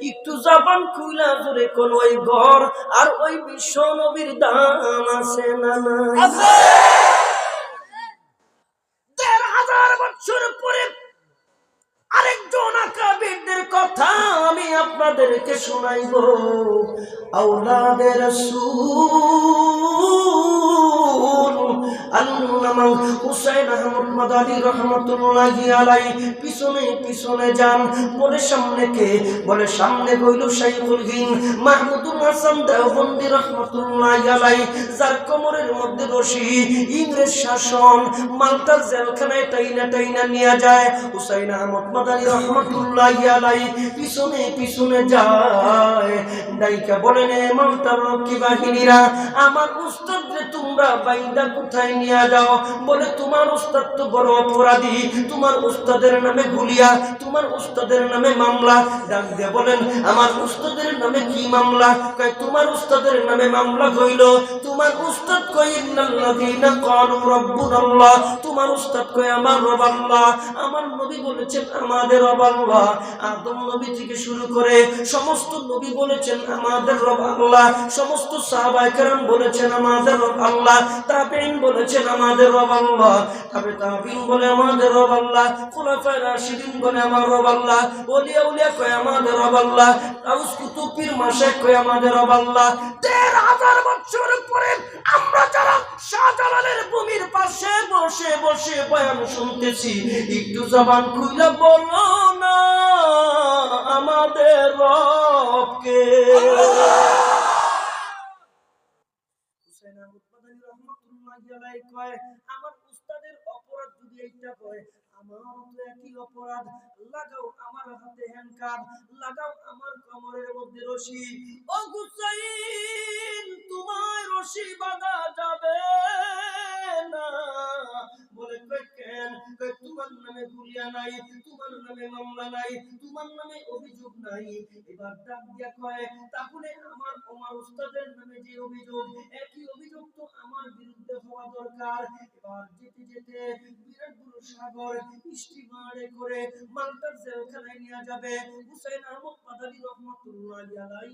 একটু জাপান খুলা জুড়ে কোন ওই ঘর, আর ওই বিশ্ব নবীর দাম আছে না আমি আপনাদেরকে শোনাইব। আওলাদের রাসূল আল্লামা হুসাইন আহমদ মাদানী রহমতুল্লাহি আলাই পিছনে পিছনে যান, বলে সামনে কে? বলে সামনে কইল শাইখুল হিন মাহমুদুল হাসান রহমতুল্লাহি আলাই যার কোমরের মধ্যে রশি, ইংরেজ শাসন জেলখানায় টাইনা টাইনা নিয়ে যায়, হুসাইন আহমদ মাদানী রহমতুল্লাহি আলাই পিছনে পিছনে যায় ডাইকা রক্ষী বাহিনীরা, আমার তোমরা বাইন্দা কোথায় নিয়ে যাও? বলে, তোমার উস্তাদ তো বড় অপরাধী। তোমার উস্তাদের নামে গুলিয়া, তোমার উস্তাদের নামে মামলা। ডাক দিয়ে বলেন, আমার উস্তাদের নামে কি মামলা? কয়, তোমার উস্তাদের নামে মামলা হইল। তোমার উস্তাদ তোমার উস্তাদ কয়, আমার রব আল্লাহ। আমার নবী বলেছেন, আমাদের রব আল্লাহ। আদম নবী থেকে শুরু করে সমস্ত নবী বলেছেন, আমাদের রব আল্লাহ। সমস্ত বলেছেন, আমাদের রব আল্লাহ। বলেছেন, আমাদের রব আল্লাহ, তবে বলে আমাদের রব আল্লাহ রাশিদিন বলে আমার রব আল্লাহ, ওলিয়া উলিয়া কয় আমাদের রব আল্লাহ আউস কুতুবির মাশাইখ কয় আমাদের রব আল্লাহ। বছর পরে আমরা যারা শাহজালালের ভূমির পাশে বসে বসে বয়ান শুনতেছি, একটু জবান খুলে বলো না, আমাদের রবকে। আহমদ মাদানী রহমাতুল্লাহি আমার যদি এইটা কয়, আমারও তো একই অপরাধ। লাগাও আমার হাতে হ্যান্ডকাপ লাগাও আমার কোমরের মধ্যে রশি। ও হুসাইন তোমার রশি বাঁধা নামে দুনিয়া নাই, তোমার নামে মামলা নাই, তোমার নামে অভিযোগ নাই। এবার ডাক দিয়া কয়, তাহলে আমার ওমর উস্তাদের নামে যে অভিযোগ, একই অভিযোগ তো আমার বিরুদ্ধে হওয়া দরকার। এবার যেতে যেতে স্টিমারে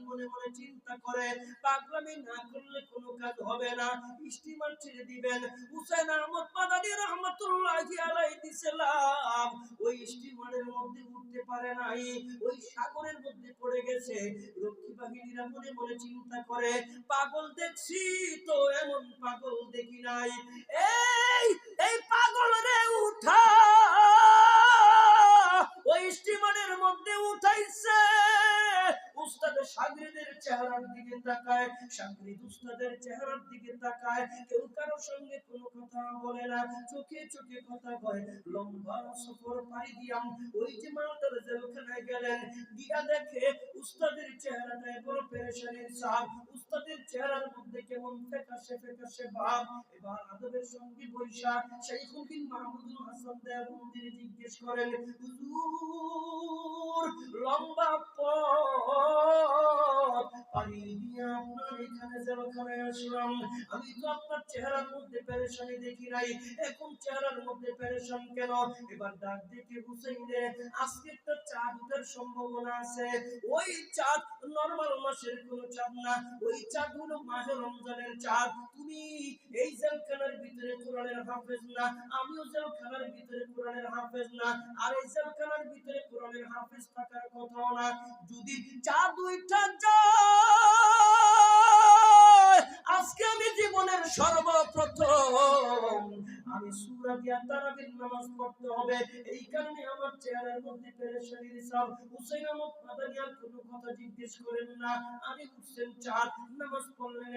মনে চিন্তা করে, পাগলামি না করলে কোনো কাজ হবে না স্টিমার ছেড়ে দিবেন। হুসেন আহমদ মাদানী রহমতুল্লাহি দিছে লাভ। ওই স্টিমারের মধ্যে উঠতে পারে নাই। ওই সাগরের মধ্যে পড়ে গেছে। রক্ষী বাহিনীরা মনে মনে চিন্তা করে, পাগল দেখছি তো এমন পাগল দেখি নাই। এই এই পাগল রে, উঠা! ওই স্টিমারের মধ্যে উঠাইছে। উস্তাদের চেহারার দিকে তাকায় সাগরিদ উস্তাদের চেহারার দিকে তাকায়, কেউ কারও সঙ্গে কোনো কথা বলে না, চোখে চোখে কথা কয়, লম্বা সফর পাড়ি দিয়াম, ওই যে মালটার জেলখানায় গেলেন, গিয়া দেখে উস্তাদের চেহারাটা বড় পেরেশানির ছাপ, উস্তাদের চেহারার মধ্যে কেমন ফেকাশে ফেকাশে ভাব। এবার আদবের সঙ্গে বৈশা শাইখুল বিন মাহমুদুল হাসান দেওবন্দি জিজ্ঞেস করেন, হুজুর, লম্বা পথ পাড়ি দিয়ে আপনার এখানে জেলখানায় আসলাম আমি ওই চাঁদ নরমাল মাসের কোনো চাঁদ না, ওই চাঁদ হলো মাহে রমজানের চাঁদ। তুমি এই জেলখানার ভিতরে কোরআনের হাফেজ না, আমিও জেলখানার ভিতরে কোরআনের হাফেজ না, আর এই জেলখানার ভিতরে কোরআনের হাফেজ থাকার কথাও না। যদি চাঁদ যায় আজকে আমি জীবনের সর্বপ্রথম আমি তারাবির নামাজ পড়তে হবে। এই কারণে আমার চেহারার মধ্যে পেরেশানি দিছাও হুসাইন আহমদ কোনো কথা জিজ্ঞেস করেন না। আমি উঠছেন চার, নামাজ পড়লেন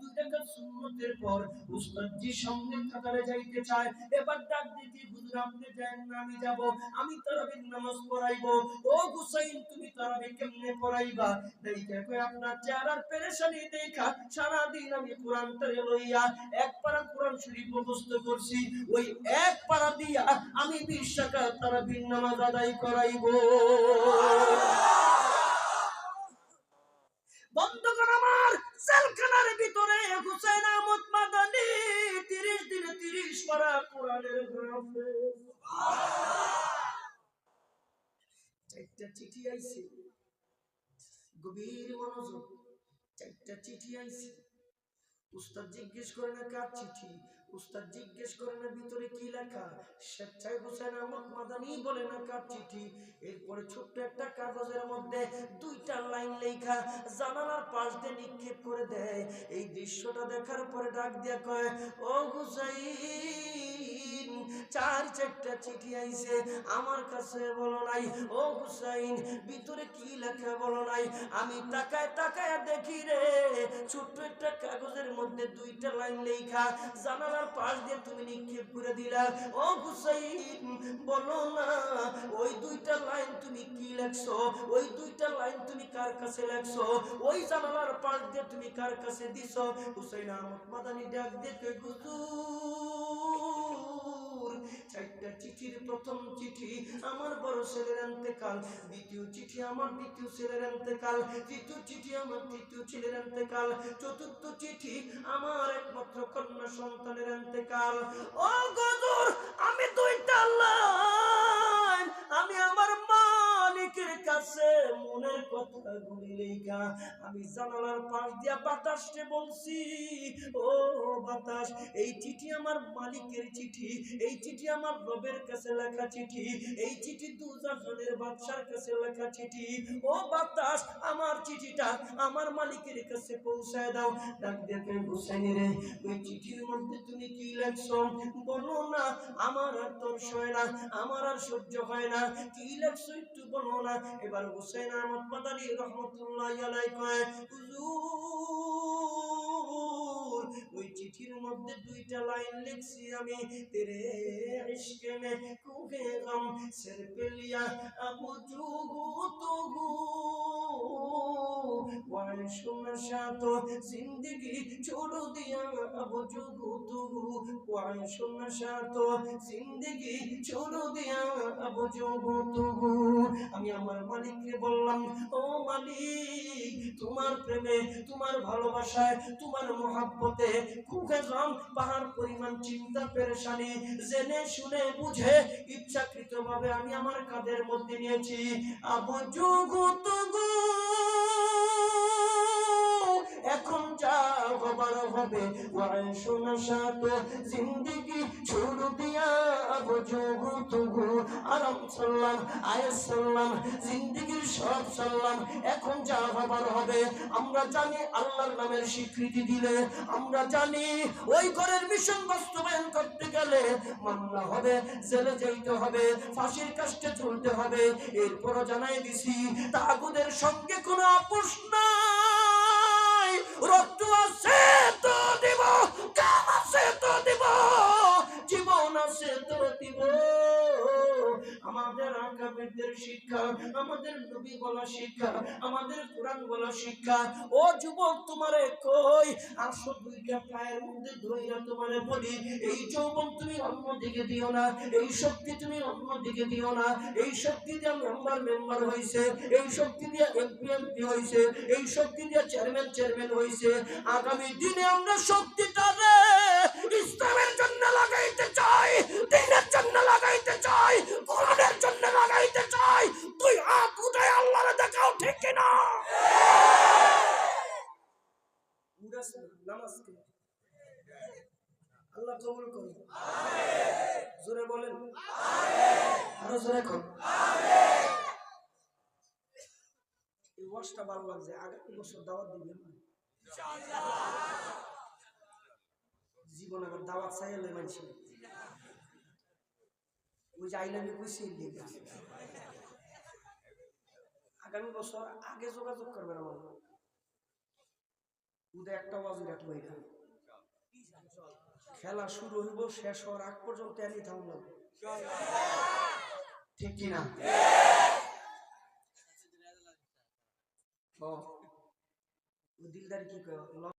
দুই রাকাত সুন্নতের পর উস্তাদ জি সঙ্গে কাতারে যাইতে চায়। এবার ডাক দিতে হুজুর, আপনি যান না, আমি যাব। আমি তারাবির নামাজ পড়াইবো। ও হুসাইন তুমি কেমনে পড়াইবা? কই দেখা আমি তরে আমি বিশ টাকা তারাবির নামাজ আদায় করাইবো। বন্ধুগণ আমার, জেলখানার ভিতরে হুসেন আহমদ দিনে তিরিশ পারা কোরআনের হাফেজ। চারটা চিঠি আইছে। গভীর মনোযোগ, চারটা চিঠি আইছে। উস্তাদ জিজ্ঞেস করে না কার চিঠি? উস্তাদ জিজ্ঞেস করে না ভিতরে কি লেখা? স্বেচ্ছায় মাদানি বলে না কার চিঠি? এরপরে ছোট্ট একটা কাগজের মধ্যে দুইটা লাইন লেখা, জানালার পাশ দিয়ে নিক্ষেপ করে দেয়। এই দৃশ্যটা দেখার পরে ডাক দিয়া কয়, ও হুসাইন চার চারটা চিঠি আইছে, আমার কাছে বলো নাই, ও হুসাইন, ভিতরে কি লেখা বলো নাই? আমি তাকায় তাকায় দেখি রে, ছোট্ট একটা কাগজের মধ্যে দুইটা লাইন লেখা, জানালার পাশ দিয়ে তুমি নিক্ষেপ করে দিলা। ও হুসাইন, বলো না, ওই দুইটা লাইন তুমি কি লেখছো? ওই দুইটা লাইন তুমি কার কাছে লেখছো? ওই জানালার পাশ দিয়ে তুমি কার কাছে দিছো? হুসাইন আহমদ মাদানি ডাক দেখে গুজুর চারটা চিঠির প্রথম চিঠি আমার বড় ছেলের দ্বিতীয় চিঠি আমার দ্বিতীয় ছেলের তৃতীয় চিঠি আমার তৃতীয় ছেলের এন্তেকাল। চতুর্থ চিঠি আমার একমাত্র কন্যা সন্তানের এন্তেকাল। ও গজর, আমি দুইটা আল্লাহ আমি আমার কাছে মনের কথা আমি জানালার পাশ দিয়া বাতাসকে বলছি, ও বাতাস, এই চিঠি আমার মালিকের চিঠি, এই চিঠি আমার রবের কাছে লেখা চিঠি, এই চিঠি বাদশার কাছে লেখা চিঠি। ও বাতাস, আমার চিঠিটা আমার মালিকের কাছে পৌঁছায় দাও। ডাক দেখে হুসাইনি রে, ওই চিঠির মধ্যে তুমি কি লেখছো? বলো না, আমার আর তোর সয় না, আমার আর সহ্য হয় না। কি লেখছো একটু বলো না এবার হুসেন আহমদ মাদানী রহমতুল্লাহ আলাই কয় হুজুর ওই চিঠির মধ্যে দুইটা লাইন লিখছি আমি, তেরে ইশকে মে কুকে গম, সের পে লিয়া আবু জুগু তুগু। তো জিন্দেগি ছোড়ো দিয়া আবু اب جگو تگو وعيشوا তো জিন্দেগি ছোড়ো দিয়া আবু জগো তবু আমি আমার মালিককে বললাম, ও মালিক, তোমার প্রেমে, তোমার ভালোবাসায়, তোমার মহাব্বতে কুকে গাম পাহাড় পরিমাণ চিন্তা, পেরেশানি, জেনে শুনে বুঝে, ইচ্ছাকৃতভাবে আমি আমার কাদের মধ্যে নিয়েছি। আবু যুগু তুগু দিয়া তুগু আরাম সাল্লাম সাল্লাম সব সাল্লাম, এখন যা হবে। আমরা জানি আল্লাহর নামের স্বীকৃতি দিলে, আমরা জানি ওই ঘরের মিশন বাস্তবায়ন করতে গেলে মামলা হবে, জেলে যাইতে হবে, ফাঁসির কাষ্টে চলতে হবে। এরপরও জানাই দিছি, তাগুদের সঙ্গে কোনো আপোষ নাই। রক্ত আছে তো দিব, কাম আছে তো দিব, জীবন আছে তো দিব। আমাদের আঁকা শিক্ষা আমাদের নবী শিক্ষা, আমাদের কোরআন শিক্ষা। ও যুবক, তোমারে কই? আসো দুইটা পায়ের মধ্যে তোমারে বলি, এই যৌবন তুমি অন্য দিকে দিও না, এই শক্তি তুমি অন্য দিকে দিও না, এই শক্তি দিয়ে মেম্বার মেম্বার হইছে, এই শক্তি দিয়ে এমপি এমপি হইছে, এই শক্তি দিয়ে চেয়ারম্যান চেয়ারম্যান হইছে। আগামী দিনে আমরা শক্তিটা ইসলামের জন্য লাগাইতে চাই, দিনের জন্য লাগাইতে চাই কোরআনের জন্য লাগাইতে চাই তুই হাত উঠায় আল্লাহরে দেখাও ঠিক কিনা উদাস না, নামাজ কে? আল্লাহ কবুল করুন জোরে বলেন আরও জোরে কর এই ওয়াজটা ভালো লাগছে, আগামী বছর দাওয়াত দিবেন জীবন আবার দাওয়াত চাইলে মানছি। ওই যে আইলামি কইছি আগামী বছর আগে যোগাযোগ করবেন আমার লগে। উদয় একটা ওয়াজ রাখব এটা খেলা শুরু হইব, শেষ হওয়ার আগ পর্যন্ত এনি থামলাম। ঠিক কিনা? ও দিলদার কি কয়